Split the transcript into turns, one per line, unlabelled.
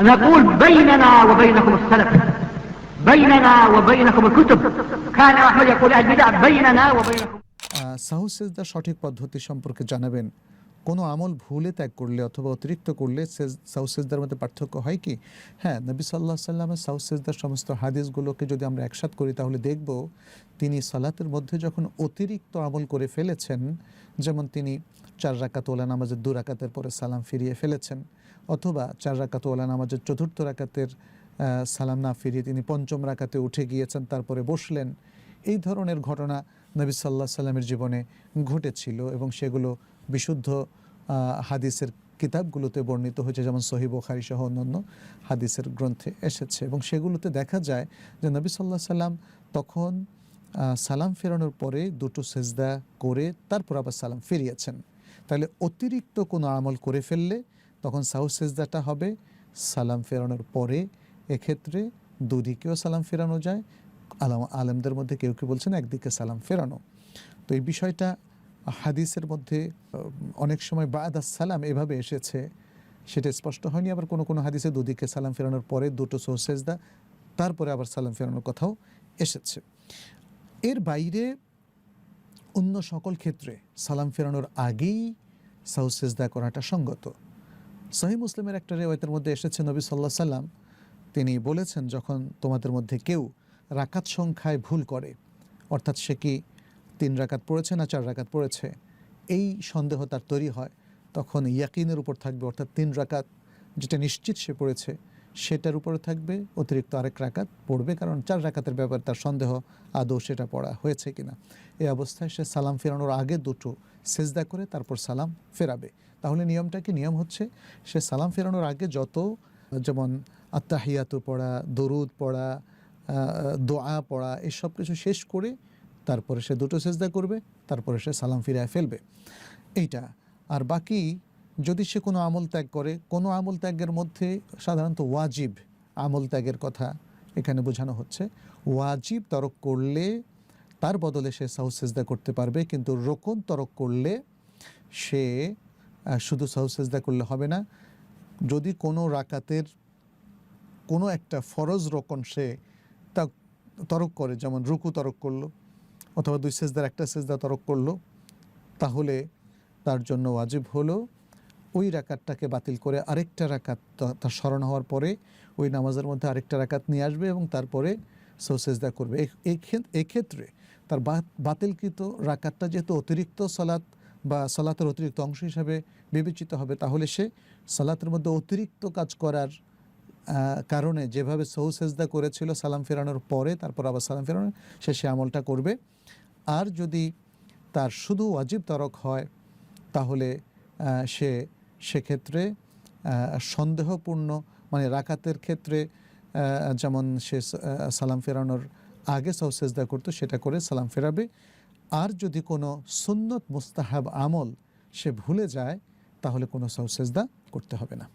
نقول بيننا وبينكم السلف بيننا وبينكم الكتب كان أحمد يقول البدع بيننا وبينكم
সাহু সেজদা সঠিক পদ্ধতি সম্পর্কে জানাবেন কোনো আমল ভুলে ত্যাগ করলে অথবা অতিরিক্ত করলে সাউ সেজদার মধ্যে পার্থক্য হয় কি? হ্যাঁ নবী সাল্লাহ সাল্লামের সাউ সেজদার সমস্ত হাদিসগুলোকে যদি আমরা একসাথ করি তাহলে দেখব তিনি সালাতের মধ্যে যখন অতিরিক্ত আমল করে ফেলেছেন, যেমন তিনি চার রাকাত ওলা নামাজের দু রাকাতের পরে সালাম ফিরিয়ে ফেলেছেন, অথবা চার রাকাত ওলা নামাজের চতুর্থ রাকাতের সালাম না ফিরিয়ে তিনি পঞ্চম রাকাতে উঠে গিয়েছেন, তারপরে বসলেন, এই ধরনের ঘটনা নবী সাল্লাহ সাল্লামের জীবনে ঘটেছিল এবং সেগুলো বিশুদ্ধ হাদিসের কিতাবগুলোতে বর্ণিত হয়েছে, যেমন সহি বোখারি সহ অন্যান্য হাদিসের গ্রন্থে এসেছে। এবং সেগুলোতে দেখা যায় যে নবী সাল্লাহ সাল্লাম তখন সালাম ফেরানোর পরে দুটো সেজদা করে তারপর আবার সালাম ফিরিয়েছেন। তাহলে অতিরিক্ত কোনো আমল করে ফেললে তখন সাহু সেজদাটা হবে, সালাম ফেরানোর পরে এক্ষেত্রে দুদিকেও সালাম ফেরানো যায় আলাম আলেমদের মধ্যে কেউ কেউ বলছেন, একদিকে সালাম ফেরানো। তো এই বিষয়টা হাদিসের মধ্যে অনেক সময় বাদ সালাম এভাবে এসেছে, সেটা স্পষ্ট হয়নি। আবার কোনো কোনো হাদিসে দুদিকে সালাম ফেরানোর পরে দুটো সোহসেজদা তারপরে আবার সালাম ফেরানোর কথাও এসেছে। এর বাইরে অন্য সকল ক্ষেত্রে সালাম ফেরানোর আগেই সাউসেজদা করাটা সঙ্গত। সহি মুসলিমের একটা রেওয়ায়তের মধ্যে এসেছে, নবী সাল্লাহ সাল্লাম তিনি বলেছেন, যখন তোমাদের মধ্যে কেউ রাকাত সংখ্যায় ভুল করে। অর্থাৎ সে কি তিন রাকাত পড়েছে না চার রাকাত পড়েছে? এই সন্দেহ তার তৈরি হয়। তখন ইয়াকিনের উপর থাকবে, অর্থাৎ তিন রাকাত যেটা নিশ্চিত সে পড়েছে, সেটার উপরে থাকবে। অতিরিক্ত আরেক রাকাত পড়বে, কারণ চার রাকাতের ব্যাপারে তার সন্দেহ আদৌ সেটা পড়া হয়েছে কিনা। এই অবস্থায় সে সালাম ফেরানোর আগে দুটো সেজদা করে তারপর সালাম ফেরাবে। তাহলে নিয়মটা কি? নিয়ম হচ্ছে সে সালাম ফেরানোর আগে যত যেমন আত্মাহিয়াতু পড়া, দরুদ পড়া দোয়া, পড়া, এসব কিছু শেষ করে তারপরে সে দুটো সেজদা করবে, তারপরে সে সালাম ফিরায় ফেলবে। এইটা। আর বাকি, যদি সে কোনো আমল ত্যাগ করে, কোনো আমল ত্যাগের মধ্যে সাধারণত ওয়াজিব আমল ত্যাগের কথা এখানে বোঝানো হচ্ছে। ওয়াজিব তরক করলে তার বদলে সে সাহু সেজদা করতে পারবে, কিন্তু রোকন তরক করলে সে শুধু সাহু সেজদা করলে হবে না। যদি কোনো রাকাতের কোনো একটা ফরজ রোকন সে তা তরক করে, যেমন রুকু তরক করল অথবা দুই সেজদার একটা সেজদা তরক করল, তাহলে তার জন্য ওয়াজিব হলো ওই রাকাতটাকে বাতিল করে আরেকটা রাকাত তার স্মরণ হওয়ার পরে ওই নামাজের মধ্যে আরেকটা রাকাত নিয়ে আসবে এবং তারপরে সৌসেজদা করবে। এই তার বাতিলকৃত রাকাতটা যেহেতু অতিরিক্ত সালাত বা সালাতের অতিরিক্ত অংশ হিসাবে বিবেচিত হবে, তাহলে সে সালাতের মধ্যে অতিরিক্ত কাজ করার কারণে যেভাবে সহু সেজদা করেছিল সালাম ফেরানোর পরে, তারপর আবার সালাম ফেরানো, সে সে আমলটা করবে। আর যদি তার শুধু ওয়াজিব তরক হয়, তাহলে সে সেক্ষেত্রে সন্দেহপূর্ণ মানে রাকাতের ক্ষেত্রে যেমন সে সালাম ফেরানোর আগে সহ সেজদা করতো, সেটা করে সালাম ফেরাবে। আর যদি কোনো সুন্নত মুস্তাহাব আমল সে ভুলে যায়, তাহলে কোনো সহ সেজদা করতে হবে না।